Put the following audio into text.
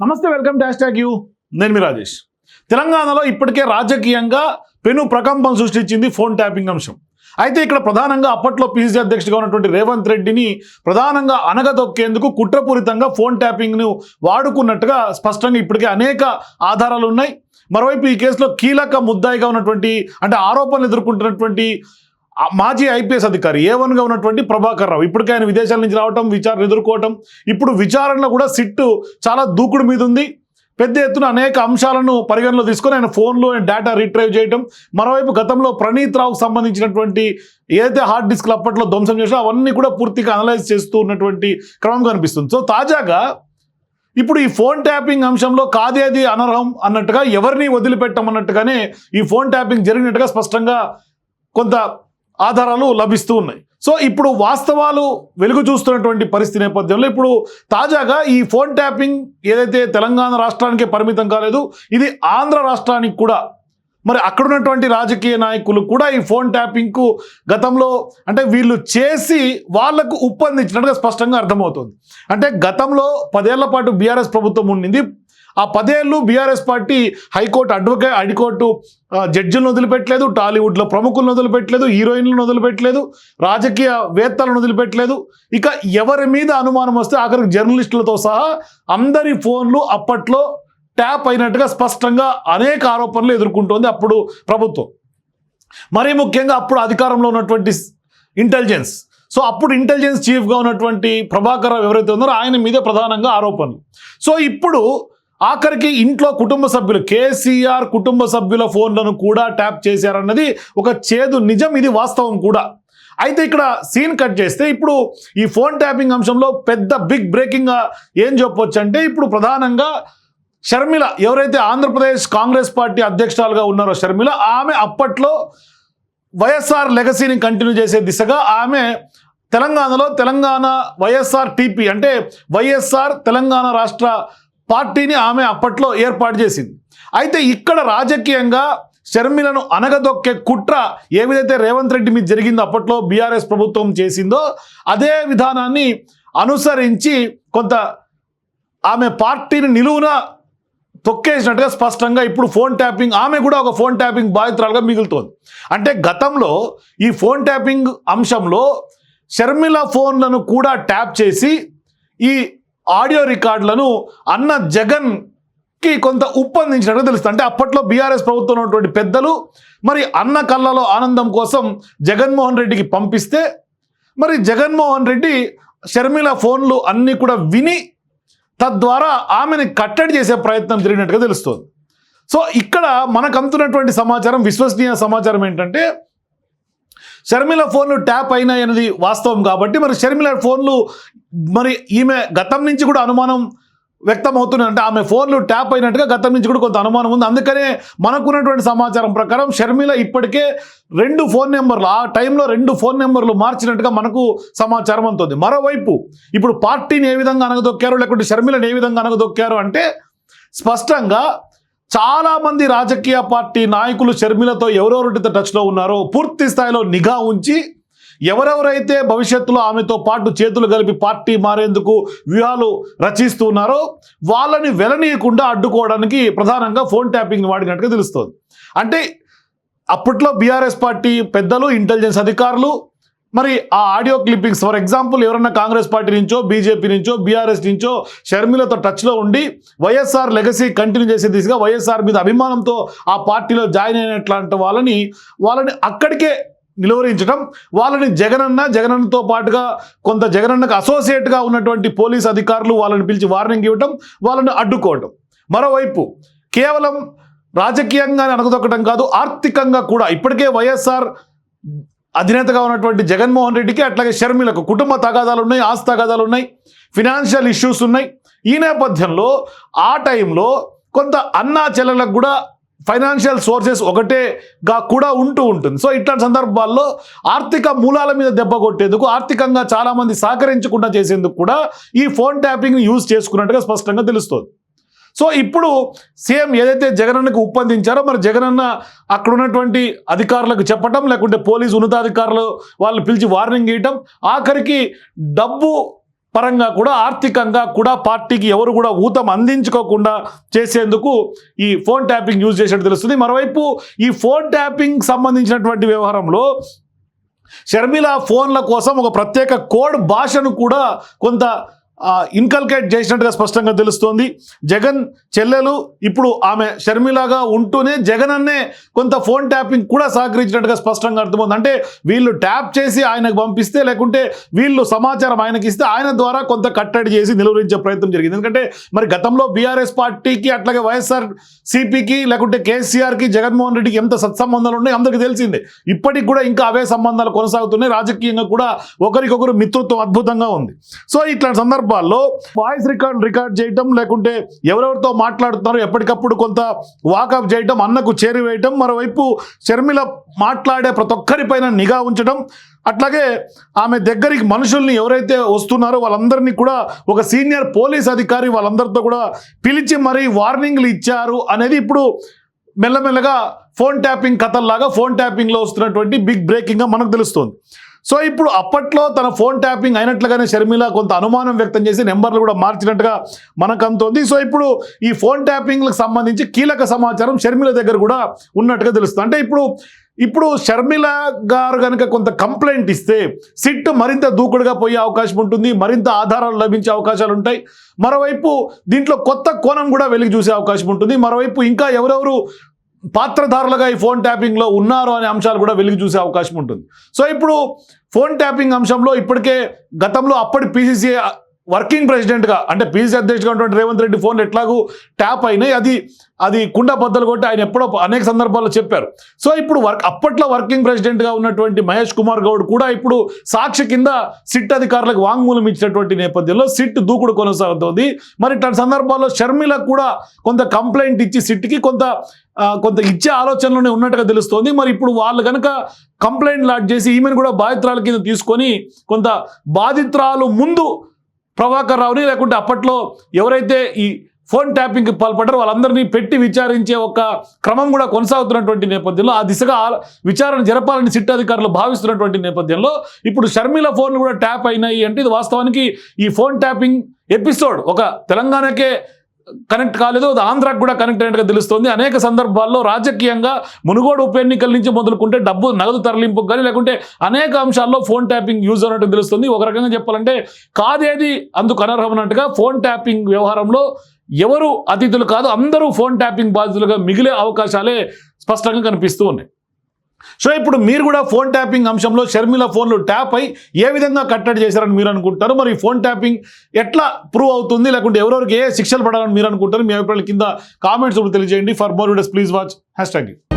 నమస్తే welcome dash hash tag you. నేను మీ రాజేష్. తెలంగాణలో ఇప్పటికే రాజకీయంగా పెను ప్రకంపం సృష్టించింది ఫోన్ ట్యాపింగ్ అంశం. అయితే ఇక్కడ ప్రధానంగా అప్పట్లో పీసీసీ అధ్యక్షుడిగా ఉన్నటువంటి రేవంత్ రెడ్డిని ప్రధానంగా అనగదొక్కేందుకు కుట్రపూరితంగా ఫోన్ ట్యాపింగ్ను వాడుకున్నట్టుగా స్పష్టంగా ఇప్పటికే అనేక ఆధారాలు ఉన్నాయి. మరోవైపు ఈ కేసులో కీలక ముద్దాయిగా ఉన్నటువంటి అంటే ఆరోపణలు ఎదుర్కొంటున్నటువంటి మాజీ ఐపీఎస్ అధికారి ఏ వన్గా ఉన్నటువంటి ప్రభాకర్ రావు. ఇప్పటికే ఆయన విదేశాల నుంచి రావటం విచారణ ఎదుర్కోవటం ఇప్పుడు విచారణలో కూడా సిట్టు చాలా దూకుడు మీద ఉంది. పెద్ద ఎత్తున అనేక అంశాలను పరిగణలో తీసుకొని ఆయన ఫోన్లో డేటా రీట్రైవ్ చేయటం మరోవైపు గతంలో ప్రణీత్ రావుకు సంబంధించినటువంటి ఏదైతే హార్డ్ డిస్క్లు అప్పట్లో ధ్వంసం చేసినా అవన్నీ కూడా పూర్తిగా అనలైజ్ చేస్తూ ఉన్నటువంటి క్రమం కనిపిస్తుంది. సో తాజాగా ఇప్పుడు ఈ ఫోన్ ట్యాపింగ్ అంశంలో కాదేది అనర్హం అన్నట్టుగా ఎవరిని వదిలిపెట్టమన్నట్టుగానే ఈ ఫోన్ ట్యాపింగ్ జరిగినట్టుగా స్పష్టంగా కొంత ఆధారాలు లభిస్తూ ఉన్నాయి. సో ఇప్పుడు వాస్తవాలు వెలుగు చూస్తున్నటువంటి పరిస్థితి నేపథ్యంలో ఇప్పుడు తాజాగా ఈ ఫోన్ ట్యాపింగ్ ఏదైతే తెలంగాణ రాష్ట్రానికే పరిమితం కాలేదు ఇది ఆంధ్ర రాష్ట్రానికి కూడా మరి అక్కడున్నటువంటి రాజకీయ నాయకులు కూడా ఈ ఫోన్ ట్యాపింగ్కు గతంలో అంటే వీళ్ళు చేసి వాళ్ళకు ఉప్పందించినట్టుగా స్పష్టంగా అర్థమవుతుంది. అంటే గతంలో పదేళ్ళ పాటు బీఆర్ఎస్ ప్రభుత్వం ఉండింది ఆ పదేళ్ళు BRS party high court advocate high court జడ్జిలను వదిలిపెట్టలేదు టాలీవుడ్లో ప్రముఖులను వదిలిపెట్టలేదు హీరోయిన్లను వదిలిపెట్టలేదు రాజకీయ వేత్తలను వదిలిపెట్టలేదు. ఇక ఎవరి మీద అనుమానం వస్తే ఆఖరికి జర్నలిస్టులతో సహా అందరి ఫోన్లు అప్పట్లో ట్యాప్ అయినట్టుగా స్పష్టంగా అనేక ఆరోపణలు ఎదుర్కొంటోంది అప్పుడు ప్రభుత్వం. మరీ ముఖ్యంగా అప్పుడు అధికారంలో ఉన్నటువంటి ఇంటెలిజెన్స్. సో అప్పుడు ఇంటెలిజెన్స్ చీఫ్గా ఉన్నటువంటి ప్రభాకర్ రావు ఎవరైతే ఉన్నారో ఆయన మీదే ప్రధానంగా ఆరోపణలు. సో ఇప్పుడు ఆఖరికి ఇంట్లో కుటుంబ సభ్యులు కేసీఆర్ కుటుంబ సభ్యుల ఫోన్లను కూడా ట్యాప్ చేశారన్నది ఒక చేదు నిజం ఇది వాస్తవం కూడా. అయితే ఇక్కడ సీన్ కట్ చేస్తే ఇప్పుడు ఈ ఫోన్ ట్యాపింగ్ అంశంలో పెద్ద బిగ్ బ్రేకింగ్ ఏం చెప్పొచ్చు అంటే ఇప్పుడు ప్రధానంగా షర్మిల ఎవరైతే ఆంధ్రప్రదేశ్ కాంగ్రెస్ పార్టీ అధ్యక్షురాలుగా ఉన్నారో షర్మిల ఆమె అప్పట్లో వైఎస్ఆర్ లెగసీని కంటిన్యూ చేసే దిశగా ఆమె తెలంగాణలో తెలంగాణ వైఎస్ఆర్ టీపీ అంటే వైఎస్ఆర్ తెలంగాణ రాష్ట్ర పార్టీని ఆమె అప్పట్లో ఏర్పాటు చేసింది. అయితే ఇక్కడ రాజకీయంగా షర్మిలను అనగదొక్కే కుట్ర ఏ విధైతే రేవంత్ రెడ్డి మీద జరిగిందో అప్పట్లో బీఆర్ఎస్ ప్రభుత్వం చేసిందో అదే విధానాన్ని అనుసరించి కొంత ఆమె పార్టీని నిలువున తొక్కేసినట్టుగా స్పష్టంగా ఇప్పుడు ఫోన్ ట్యాపింగ్ ఆమె కూడా ఒక ఫోన్ ట్యాపింగ్ బాధితురాలుగా మిగులుతోంది. అంటే గతంలో ఈ ఫోన్ ట్యాపింగ్ అంశంలో షర్మిల ఫోన్లను కూడా ట్యాప్ చేసి ఈ ఆడియో రికార్డులను అన్న జగన్కి కొంత ఉప్పందించినట్టుగా తెలుస్తుంది. అంటే అప్పట్లో బీఆర్ఎస్ ప్రభుత్వం ఉన్నటువంటి పెద్దలు మరి అన్న కళ్ళలో ఆనందం కోసం జగన్మోహన్ రెడ్డికి పంపిస్తే మరి జగన్మోహన్ రెడ్డి షర్మిల ఫోన్లు అన్నీ కూడా విని తద్వారా ఆమెని కట్టడి చేసే ప్రయత్నం జరిగినట్టుగా తెలుస్తుంది. సో ఇక్కడ మనకు అందుతున్నటువంటి సమాచారం విశ్వసనీయ సమాచారం ఏంటంటే షర్మిల ఫోన్లు ట్యాప్ అయినాయి అనేది వాస్తవం కాబట్టి మరి షర్మిల ఫోన్లు మరి ఈమె గతం నుంచి కూడా అనుమానం వ్యక్తం అవుతున్నాయంటే అంటే ఆమె ఫోన్లు ట్యాప్ అయినట్టుగా గతం నుంచి కూడా కొంత అనుమానం ఉంది. అందుకనే మనకున్నటువంటి సమాచారం ప్రకారం షర్మిల ఇప్పటికే రెండు ఫోన్ నెంబర్లు ఆ టైంలో రెండు ఫోన్ నెంబర్లు మార్చినట్టుగా మనకు సమాచారం అందుతుంది. మరోవైపు ఇప్పుడు పార్టీని ఏ విధంగా అనగదొక్కారు లేకుంటే షర్మిలను ఏ విధంగా అనగదొక్కారు అంటే స్పష్టంగా చాలా మంది రాజకీయ పార్టీ నాయకులు షర్మిలతో ఎవరెవరితో టచ్లో ఉన్నారో పూర్తి స్థాయిలో నిఘా ఉంచి ఎవరెవరైతే భవిష్యత్తులో ఆమెతో పాటు చేతులు కలిపి పార్టీ మారేందుకు వ్యూహాలు రచిస్తున్నారో వాళ్ళని వెలనీయకుండా అడ్డుకోవడానికి ప్రధానంగా ఫోన్ ట్యాపింగ్ వాడినట్టుగా తెలుస్తోంది. అంటే అప్పట్లో బీఆర్ఎస్ పార్టీ పెద్దలు ఇంటెలిజెన్స్ అధికారులు మరి ఆ ఆడియో క్లిప్పింగ్స్ ఫర్ ఎగ్జాంపుల్ ఎవరన్నా కాంగ్రెస్ పార్టీ నుంచో బీజేపీ నుంచో బీఆర్ఎస్ నుంచో షర్మిలతో టచ్లో ఉండి వైఎస్ఆర్ లెగసీ కంటిన్యూ చేసే దిశగా వైఎస్ఆర్ మీద అభిమానంతో ఆ పార్టీలో జాయిన్ అయినట్లాంటి వాళ్ళని వాళ్ళని అక్కడికే నిలువరించడం వాళ్ళని జగనన్న జగనన్నతో పాటుగా కొంత జగనన్నకు అసోసియేట్గా ఉన్నటువంటి పోలీస్ అధికారులు వాళ్ళని పిలిచి వార్నింగ్ ఇవ్వటం వాళ్ళని అడ్డుకోవటం. మరోవైపు కేవలం రాజకీయంగా అనగదొక్కడం కాదు ఆర్థికంగా కూడా ఇప్పటికే వైఎస్ఆర్ అధినేతగా ఉన్నటువంటి జగన్మోహన్ రెడ్డికి అట్లాగే షర్మిలకు కుటుంబ తగాదాలు ఉన్నాయి ఆస్తి తగాదాలు ఉన్నాయి ఫినాన్షియల్ ఇష్యూస్ ఉన్నాయి. ఈ నేపథ్యంలో ఆ టైంలో కొంత అన్నా చెల్లెలకు కూడా ఫైనాన్షియల్ సోర్సెస్ ఒకటేగా కూడా ఉంటూ ఉంటుంది. సో ఇట్లాంటి సందర్భాల్లో ఆర్థిక మూలాల మీద దెబ్బ కొట్టేందుకు ఆర్థికంగా చాలామంది సహకరించకుండా చేసేందుకు కూడా ఈ ఫోన్ ట్యాపింగ్ని యూజ్ చేసుకున్నట్టుగా స్పష్టంగా తెలుస్తుంది. సో ఇప్పుడు సీఎం ఏదైతే జగనన్నకు ఉప్పందించారో మరి జగనన్న అక్కడ ఉన్నటువంటి అధికారులకు చెప్పటం లేకుంటే పోలీసు ఉన్నతాధికారులు వాళ్ళు పిలిచి వార్నింగ్ ఇవ్వటం ఆఖరికి డబ్బు పరంగా కూడా ఆర్థికంగా కూడా పార్టీకి ఎవరు కూడా ఊతం అందించుకోకుండా చేసేందుకు ఈ ఫోన్ ట్యాపింగ్ యూజ్ చేసినట్టు తెలుస్తుంది. మరోవైపు ఈ ఫోన్ ట్యాపింగ్ సంబంధించినటువంటి వ్యవహారంలో షర్మిల ఫోన్ల కోసం ఒక ప్రత్యేక కోడ్ భాషను కూడా కొంత ఇన్కల్కేట్ చేసినట్టుగా స్పష్టంగా తెలుస్తోంది. జగన్ చెల్లెలు ఇప్పుడు ఆమె షర్మిలాగా ఉంటూనే జగన్ అన్నే కొంత ఫోన్ ట్యాపింగ్ కూడా సహకరించినట్టుగా స్పష్టంగా అర్థమవుతుంది. అంటే వీళ్ళు ట్యాప్ చేసి ఆయనకు పంపిస్తే లేకుంటే వీళ్ళు సమాచారం ఆయనకి ఇస్తే ఆయన ద్వారా కొంత కట్టడి చేసి నిలువరించే ప్రయత్నం జరిగింది. ఎందుకంటే మరి గతంలో బీఆర్ఎస్ పార్టీకి అట్లాగే వైఎస్ఆర్ సిపికి లేకుంటే కేసీఆర్కి జగన్మోహన్ రెడ్డికి ఎంత సత్సంబంధాలు ఉన్నాయి అందరికీ తెలిసిందే. ఇప్పటికి కూడా ఇంకా అవే సంబంధాలు కొనసాగుతున్నాయి. రాజకీయంగా కూడా ఒకరికొకరు మిత్రత్వం అద్భుతంగా ఉంది. సో ఇట్లాంటి సందర్భాల్లో వాయిస్ రికార్డ్ రికార్డ్ చేయటం లేకుంటే ఎవరెవరితో మాట్లాడుతున్నారో ఎప్పటికప్పుడు కొంత వాకప్ చేయటం అన్నకు చేరివేయటం మరోవైపు షర్మిల మాట్లాడే ప్రతి ఒక్కరిపైన నిఘా ఉంచడం అట్లాగే ఆమె దగ్గరికి మనుషుల్ని ఎవరైతే వస్తున్నారో వాళ్ళందరినీ కూడా ఒక సీనియర్ పోలీస్ అధికారి వాళ్ళందరితో కూడా పిలిచి మరీ వార్నింగ్లు ఇచ్చారు అనేది ఇప్పుడు మెల్లమెల్లగా ఫోన్ ట్యాపింగ్ కథల్లాగా ఫోన్ ట్యాపింగ్లో వస్తున్నటువంటి బిగ్ బ్రేకింగ్గా మనకు తెలుస్తుంది. సో ఇప్పుడు అప్పట్లో తన ఫోన్ ట్యాపింగ్ అయినట్లుగానే షర్మిల కొంత అనుమానం వ్యక్తం చేసి నెంబర్లు కూడా మార్చినట్టుగా మనకు అంతోంది సో ఇప్పుడు ఈ ఫోన్ ట్యాపింగ్లకు సంబంధించి కీలక సమాచారం షర్మిల దగ్గర కూడా ఉన్నట్టుగా తెలుస్తుంది. అంటే ఇప్పుడు ఇప్పుడు షర్మిల గారు కనుక కొంత కంప్లైంట్ ఇస్తే సిట్ మరింత దూకుడుగా పోయే అవకాశం ఉంటుంది మరింత ఆధారాలు లభించే అవకాశాలు ఉంటాయి. మరోవైపు దీంట్లో కొత్త కోణం కూడా వెలిగి చూసే అవకాశం ఉంటుంది. మరోవైపు ఇంకా ఎవరెవరు పాత్రధారులుగా ఈ ఫోన్ ట్యాపింగ్లో ఉన్నారు అనే అంశాలు కూడా వెలిగి చూసే అవకాశం ఉంటుంది. సో ఇప్పుడు ఫోన్ ట్యాపింగ్ అంశంలో ఇప్పటికే గతంలో అప్పటి పీసీసీ వర్కింగ్ ప్రెసిడెంట్గా అంటే పీసీ అధ్యక్షుడుగా ఉన్నటువంటి రేవంత్ రెడ్డి ఫోన్లు ఎట్లాగూ ట్యాప్ అయినాయి. అది అది కుండ బద్దలు కొట్టి ఆయన ఎప్పుడో అనేక సందర్భాల్లో చెప్పారు. సో ఇప్పుడు వర్క్ అప్పట్లో వర్కింగ్ ప్రెసిడెంట్గా ఉన్నటువంటి మహేష్ కుమార్ గౌడ్ కూడా ఇప్పుడు సాక్షి కింద సిట్ అధికారులకు వాంగ్మూలం ఇచ్చినటువంటి నేపథ్యంలో సిట్ దూకుడు కొనసాగుతోంది. మరి ఇట్లాంటి సందర్భాల్లో షర్మిలకు కూడా కొంత కంప్లైంట్ ఇచ్చి సిట్కి కొంత కొంత ఇచ్చే ఆలోచనలోనే ఉన్నట్టుగా తెలుస్తోంది. మరి ఇప్పుడు వాళ్ళు కనుక కంప్లైంట్ లాట్ చేసి ఈమెను కూడా బాధితురాల కింద తీసుకొని కొంత బాధితురాలు ముందు ప్రభాకర్ రావుని లేకుంటే అప్పట్లో ఎవరైతే ఈ ఫోన్ ట్యాపింగ్కి పాల్పడ్డారో వాళ్ళందరినీ పెట్టి విచారించే ఒక క్రమం కూడా కొనసాగుతున్నటువంటి నేపథ్యంలో ఆ దిశగా విచారణ జరపాలని సిట్ అధికారులు భావిస్తున్నటువంటి నేపథ్యంలో ఇప్పుడు షర్మిల ఫోన్లు కూడా ట్యాప్ అయినాయి అంటే ఇది వాస్తవానికి ఈ ఫోన్ ట్యాపింగ్ ఎపిసోడ్ ఒక తెలంగాణకే కనెక్ట్ కాలేదు. అది ఆంధ్రాకు కూడా కనెక్ట్ అయినట్టుగా తెలుస్తోంది. అనేక సందర్భాల్లో రాజకీయంగా మునుగోడు ఉప ఎన్నికల నుంచి మొదలుకుంటే డబ్బు నగదు తరలింపు కానీ లేకుంటే అనేక అంశాల్లో ఫోన్ ట్యాపింగ్ యూజ్ అన్నట్టు తెలుస్తుంది. ఒక రకంగా చెప్పాలంటే కాదేది అందుకు అనర్హమన్నట్టుగా ఫోన్ ట్యాపింగ్ వ్యవహారంలో ఎవరు అతిథులు కాదు అందరూ ఫోన్ ట్యాపింగ్ బాధితులుగా మిగిలే అవకాశాలే స్పష్టంగా కనిపిస్తూ ఉన్నాయి. సో ఇప్పుడు మీరు కూడా ఫోన్ ట్యాపింగ్ అంశంలో షర్మిల ఫోన్లు ట్యాప్ అయి ఏ విధంగా కట్టడి చేశారని మీరు అనుకుంటారు మరి ఫోన్ ట్యాపింగ్ ఎట్లా ప్రూవ్ అవుతుంది? లేకుంటే ఎవరెవరికి ఏ శిక్షలు పడాలని మీరు అనుకుంటారు మీ అభిప్రాయాల కింద కామెంట్స్ కూడా తెలియజేయండి. For more videos please watch hash tag